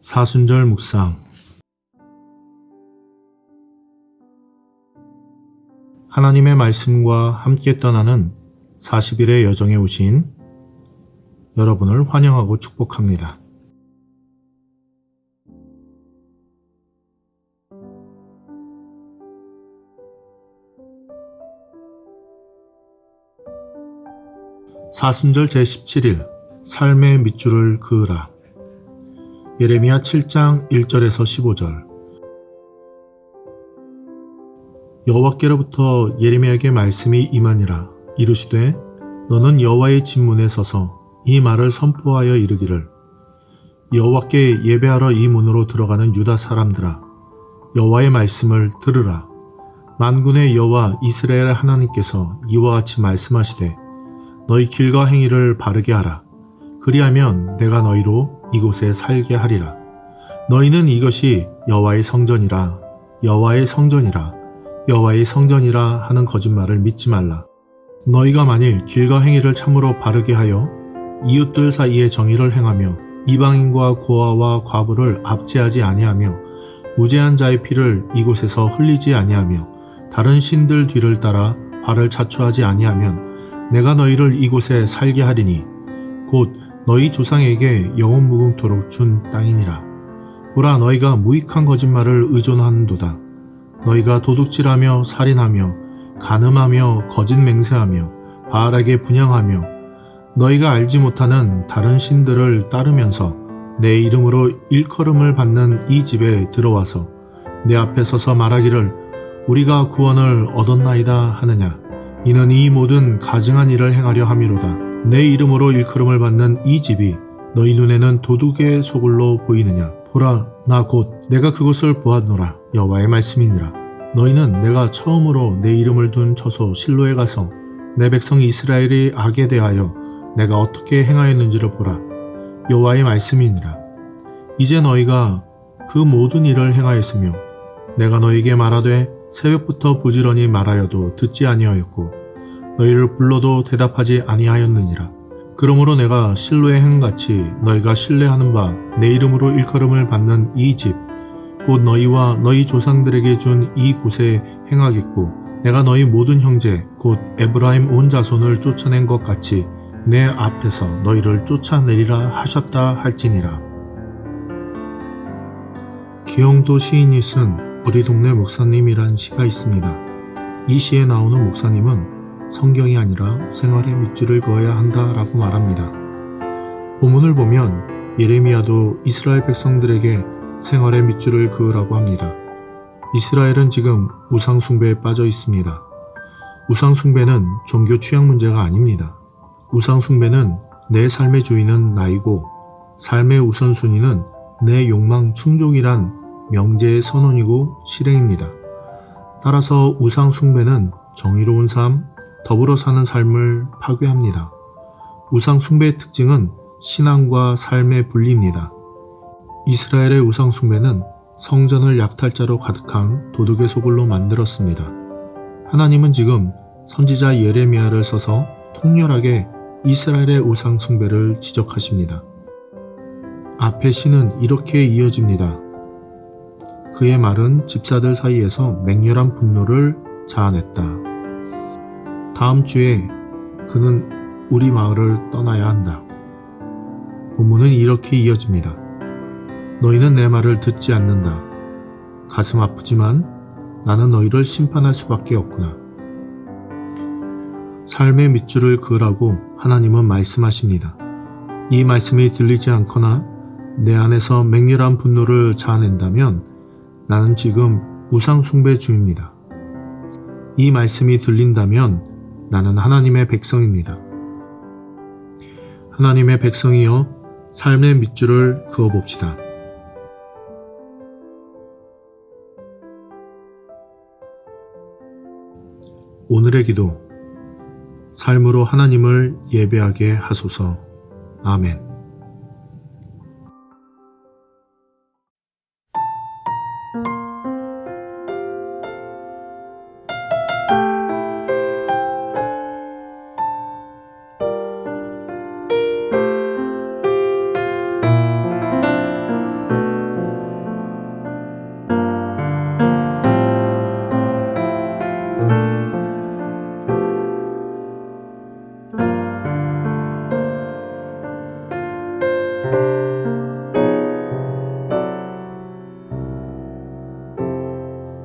사순절 묵상 하나님의 말씀과 함께 떠나는 40일의 여정에 오신 여러분을 환영하고 축복합니다. 사순절 제17일 삶의 밑줄을 그으라 예레미야 7장 1절에서 15절. 여호와께로부터 예레미야에게 말씀이 임하니라. 이르시되 너는 여호와의 진문에 서서 이 말을 선포하여 이르기를. 여호와께 예배하러 이 문으로 들어가는 유다 사람들아 여호와의 말씀을 들으라. 만군의 여호와 이스라엘 하나님께서 이와 같이 말씀하시되 너희 길과 행위를 바르게 하라. 그리하면 내가 너희로 이곳에 살게 하리라. 너희는 이것이 여호와의 성전이라 여호와의 성전이라 여호와의 성전이라 하는 거짓말을 믿지 말라. 너희가 만일 길과 행위를 참으로 바르게 하여 이웃들 사이에 정의를 행하며 이방인과 고아와 과부를 압제하지 아니하며 무죄한 자의 피를 이곳에서 흘리지 아니하며 다른 신들 뒤를 따라 발을 자초하지 아니하면 내가 너희를 이곳에 살게 하리니 곧 너희 조상에게 영원 무궁토록 준 땅이니라. 보라 너희가 무익한 거짓말을 의존하는도다. 너희가 도둑질하며 살인하며 간음하며 거짓 맹세하며 바알에게 분양하며 너희가 알지 못하는 다른 신들을 따르면서 내 이름으로 일컬음을 받는 이 집에 들어와서 내 앞에 서서 말하기를 우리가 구원을 얻었나이다 하느냐 이는 이 모든 가증한 일을 행하려 함이로다 내 이름으로 일컬음을 받는 이 집이 너희 눈에는 도둑의 소굴로 보이느냐 보라 나 곧 내가 그곳을 보았노라 여호와의 말씀이니라 너희는 내가 처음으로 내 이름을 둔 처소 실로에 가서 내 백성 이스라엘이 악에 대하여 내가 어떻게 행하였는지를 보라. 여호와의 말씀이니라. 이제 너희가 그 모든 일을 행하였으며 내가 너희에게 말하되 새벽부터 부지런히 말하여도 듣지 아니하였고 너희를 불러도 대답하지 아니하였느니라. 그러므로 내가 실로의 행같이 너희가 신뢰하는 바 내 이름으로 일컬음을 받는 이 집, 곧 너희와 너희 조상들에게 준 이 곳에 행하겠고 내가 너희 모든 형제 곧 에브라임 온 자손을 쫓아낸 것 같이 내 앞에서 너희를 쫓아내리라 하셨다 할지니라. 기영도 시인이 쓴 우리 동네 목사님이란 시가 있습니다. 이 시에 나오는 목사님은 성경이 아니라 생활의 밑줄을 그어야 한다라고 말합니다. 본문을 보면 예레미야도 이스라엘 백성들에게 생활의 밑줄을 그으라고 합니다. 이스라엘은 지금 우상숭배에 빠져 있습니다. 우상숭배는 종교 취향 문제가 아닙니다. 우상숭배는 내 삶의 주인은 나이고 삶의 우선순위는 내 욕망 충족이란 명제의 선언이고 실행입니다. 따라서 우상숭배는 정의로운 삶, 더불어 사는 삶을 파괴합니다. 우상 숭배의 특징은 신앙과 삶의 분리입니다. 이스라엘의 우상 숭배는 성전을 약탈자로 가득한 도둑의 소굴로 만들었습니다. 하나님은 지금 선지자 예레미야를 써서 통렬하게 이스라엘의 우상 숭배를 지적하십니다. 앞의 시는 이렇게 이어집니다. 그의 말은 집사들 사이에서 맹렬한 분노를 자아냈다. 다음 주에 그는 우리 마을을 떠나야 한다. 본문은 이렇게 이어집니다. 너희는 내 말을 듣지 않는다. 가슴 아프지만 나는 너희를 심판할 수밖에 없구나. 삶의 밑줄을 그으라고 하나님은 말씀하십니다. 이 말씀이 들리지 않거나 내 안에서 맹렬한 분노를 자아낸다면 나는 지금 우상숭배 중입니다. 이 말씀이 들린다면 나는 하나님의 백성입니다. 하나님의 백성이여 삶의 밑줄을 그어봅시다. 오늘의 기도 삶으로 하나님을 예배하게 하소서. 아멘.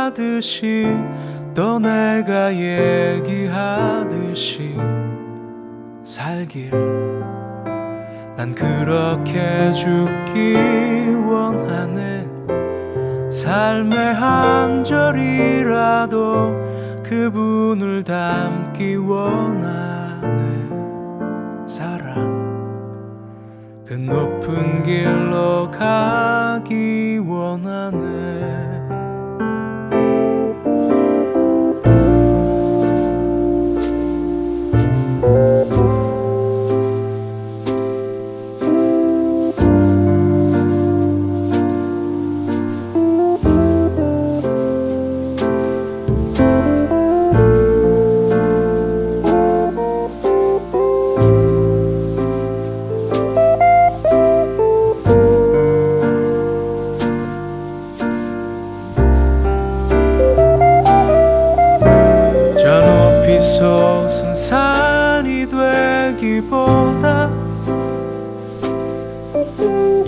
하듯이 또 내가 얘기하듯이 살길. 난 그렇게 죽기 원하네. 삶의 한 절이라도 그분을 닮기 원하네. 사랑. 그 높은 길로 가기 원하네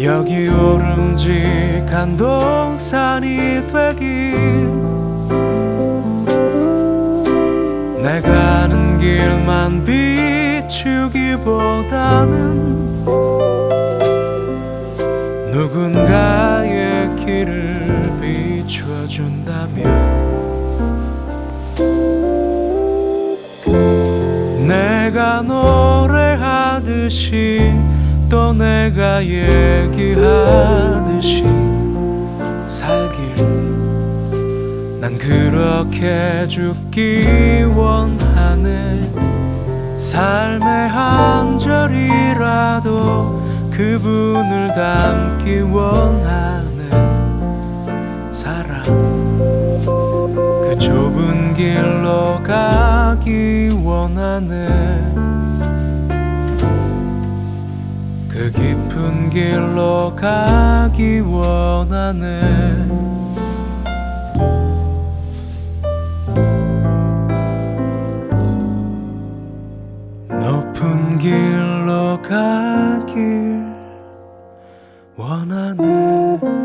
여기 오름직한 동산이 되길. 내가 아는 길만 비추기보다는 누군가의 길을 비춰준다면 내가 노래하듯이 또 내가 얘기하듯이 살길. 난 그렇게 죽기 원하네 삶의 한 절이라도 그분을 닮기 원하네 사랑 그 좁은 길로 가기 원하네 깊은 길로 가기 원하네. 높은 길로 가길 원하네.